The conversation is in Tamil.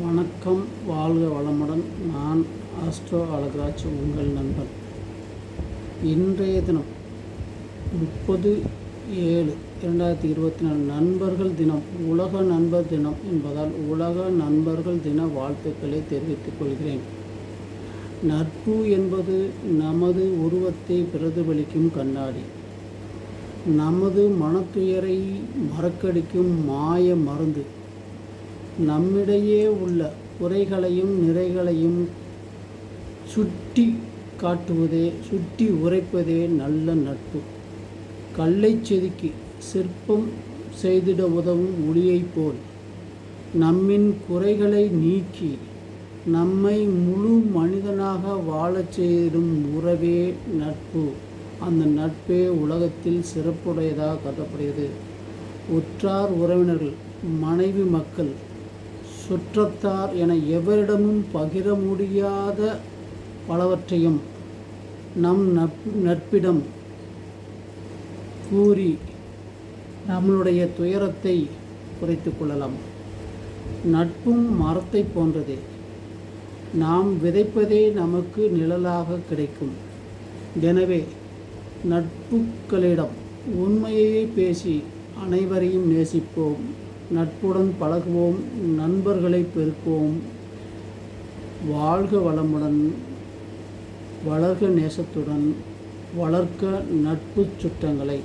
வணக்கம் வாழ்க வளமுடன். நான் ஆஸ்ட்ரோ அழகராஜ் உங்கள் நண்பன். இன்றைய தினம் முப்பது ஏழு இரண்டாயிரத்தி இருபத்தி நாலு நண்பர்கள் தினம் உலக நண்பர் தினம் என்பதால் உலக நண்பர்கள் தின வாழ்த்துக்களை தெரிவித்துக் கொள்கிறேன். நட்பு என்பது நமது உருவத்தை பிரதிபலிக்கும் கண்ணாடி. நமது மனத்துயரை மறக்கடிக்கும் மாய மருந்து. நம்மிடையே உள்ள குறைகளையும் நிறைகளையும் சுட்டி காட்டுவதே சுட்டி உரைப்பதே நல்ல நட்பு. கல்லை செதுக்கி சிற்பம் செய்திட உதவும் ஒளியைப் போல் நம்மின் குறைகளை நீக்கி நம்மை முழு மனிதனாக வாழச் செய்திடும் உறவே நட்பு. அந்த நட்பே உலகத்தில் சிறப்புடையதாக கருதப்படுகிறது. உற்றார் உறவினர்கள் மனைவி மக்கள் சுற்றத்தார் என எவரிடமும் பகிர முடியாத பலவற்றையும் நம் நட்பு நட்பிடம் கூறி நம்மளுடைய துயரத்தை குறைத்து கொள்ளலாம். நட்பும் மரத்தை போன்றதே. நாம் விதைப்பதே நமக்கு நிழலாக கிடைக்கும். எனவே நட்புகளிடம் உண்மையே பேசி அனைவரையும் நேசிப்போம். நட்புடன் பழகுவோம் நண்பர்களை பெருக்குவோம். வாழ்க வளமுடன் வளர்க நேசத்துடன் வளர்க்க நட்பு சுற்றங்களை.